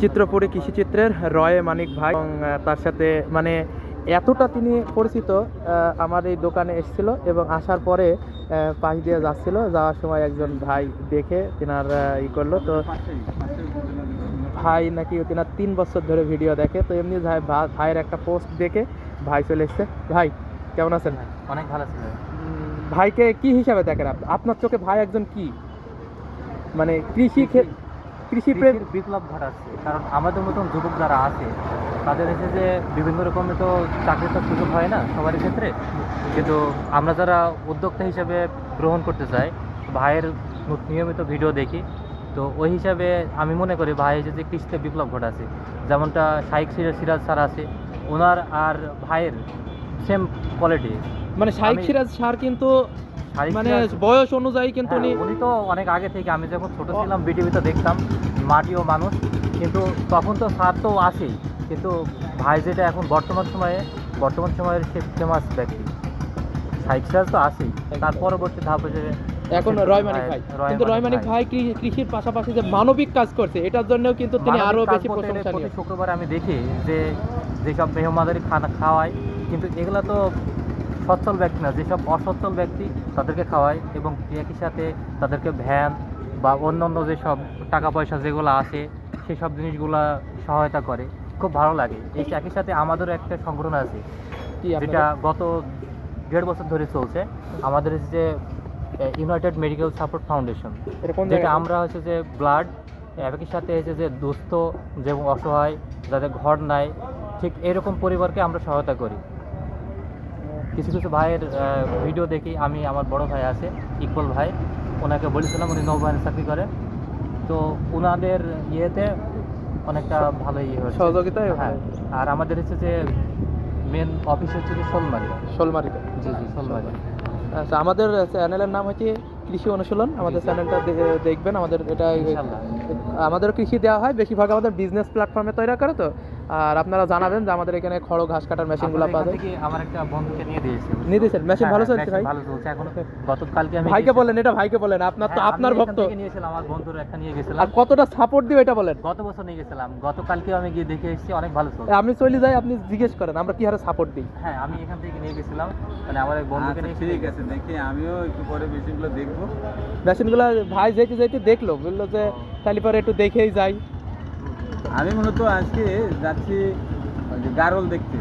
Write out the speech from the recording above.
চিত্রপুরী কৃষিচিত্রের রয়ে মানিক ভাই এবং তার সাথে মানে এতটা তিনি পরিচিত আমার এই দোকানে এসেছিল এবং আসার পরে পাশ দিয়ে যাচ্ছিল। যাওয়ার সময় একজন ভাই দেখে তিনার ই করল। তো ভাই নাকি তিনার তিন বছর ধরে ভিডিও দেখে। তো এমনি ভাই ভাইয়ের একটা পোস্ট দেখে ভাই চলে এসছে। ভাই কেমন আছেন? অনেক ভালো ছিল উম, ভাইকে কি হিসাবে দেখেন আপনি? আপনার চোখে ভাই একজন কি? মানে কৃষি ক্ষে- কৃষি প্রেম বিপ্লব ঘটাচ্ছে। কারণ আমাদের মতন যুবক যারা আছে তাদের এসে যে বিভিন্ন রকমের তো চাকরির তো সুযোগ হয় না সবারই ক্ষেত্রে। কিন্তু আমরা যারা উদ্যোক্তা হিসেবে গ্রহণ করতে চাই ভাইয়ের নিয়মিত ভিডিও দেখি তো ওই হিসাবে আমি মনে করি ভাই এসে যে কৃষিতে বিপ্লব ঘটাচ্ছে। যেমনটা শাইক সিরাজ সিরাজ স্যার আছে ওনার আর ভাইয়ের সেম কোয়ালিটি মানে শাইক সিরাজ স্যার কিন্তু মানে বয়স অনুযায়ী কিন্তু হ্যাঁ, উনি উনি তো অনেক আগে থেকে আমি যখন ছোট ছিলাম বিটিভিতে দেখতাম মাটি ও মানুষ। কিন্তু তখন তো স্যার তো আসেই কিন্তু ভাই যেটা এখন বর্তমান সময়ে বর্তমান সময়ের সে ফেমাস ব্যক্তি। সাইক তো আসেই তার পরবর্তী ধাপ হচ্ছে এখন রয়মানিক ভাই। কিন্তু রয়মানিক ভাই। কৃষির পাশাপাশি যে মানবিক কাজ করছে এটার জন্যও কিন্তু তিনি আরও বেশি প্রশংসনীয়। শুক্রবার আমি দেখি যে যেসব মেহমাদারি খানা খাওয়ায় কিন্তু এগুলো তো সচ্ছল ব্যক্তি না যেসব অসচ্ছল ব্যক্তি তাদেরকে খাওয়ায় এবং একই সাথে তাদেরকে ভ্যান বা অন্যান্য যেসব টাকা পয়সা যেগুলো আসে সেসব জিনিসগুলা সহায়তা করে। খুব ভালো লাগে। এই একই সাথে আমাদেরও একটা সংগঠন আছে যেটা গত দেড় বছর ধরে চলছে। আমাদের হচ্ছে যে ইউনাইটেড মেডিকেল সাপোর্ট ফাউন্ডেশন যেটা আমরা হচ্ছে যে ব্লাড একই সাথে হচ্ছে যে দুস্থ যেমন অসহায় যাদের ঘর নাই ঠিক এরকম পরিবারকে আমরা সহায়তা করি। কিছু কিছু ভাইয়ের ভিডিও দেখি। আমি আমার বড় ভাই আছে ইকবল ভাই। ওনাকে বলেছিলাম উনি নৌবাহিনী চাকরি করে। তো ওনাদের ইয়েতে অনেকটা ভালো ইয়ে হচ্ছে সহযোগিতায় হ্যাঁ। আর আমাদের হচ্ছে যে মেন অফিস হচ্ছে যে সোলমারি শোলমারিতে। জি জি সোলমারি আচ্ছা আমাদের চ্যানেলের নাম হচ্ছে কৃষি অনুশীলন। আমাদের। চ্যানেলটা দেখবেন। আমাদের এটা আমাদের কৃষি দেওয়া হয়। বেশিরভাগ আমাদের বিজনেস প্ল্যাটফর্মে তৈরি করে তো। আর আপনারা জানাবেন যে আমাদের এখানে খড় ঘাস কাটার মেশিনগুলো পাওয়া যায় আমার একটা বন্ধুকে নিয়ে দিয়েছে? নিয়ে দিয়েছেন? হ্যাঁ, ভালো হ্যাঁ, চলছে ভাই? ভালো চলছে। এখন গতকালকে আমি ভাইকে বলেন এটা ভাইকে বলেন। আপনার তো হ্যাঁ, আপনার আমি এখান ভক্ত। থেকে নিয়েছিলাম আমার বন্ধুর একটা নিয়ে গেছিলাম। আর কতটা সাপোর্ট দিবে এটা বলেন? গত বছর নিয়ে গেছিলাম। গতকালকে আমি গিয়ে দেখে এসেছি অনেক ভালো চলছে। আমি চলে যাই আপনি জিজ্ঞেস করেন আমরা কি হারে সাপোর্ট দিই? হ্যাঁ আমি এখান থেকে নিয়ে গেছিলাম। মানে আমার এক বন্ধুকে আচ্ছা, নিয়ে ঠিক আছে দেখি আমিও একটু পরে মেশিনগুলো দেখব। মেশিনগুলো ভাই যেতে যেতে দেখল বলল যে তাহলে পরে একটু দেখেই যাই। আমি মূলত আজকে যাচ্ছি গারল দেখতে।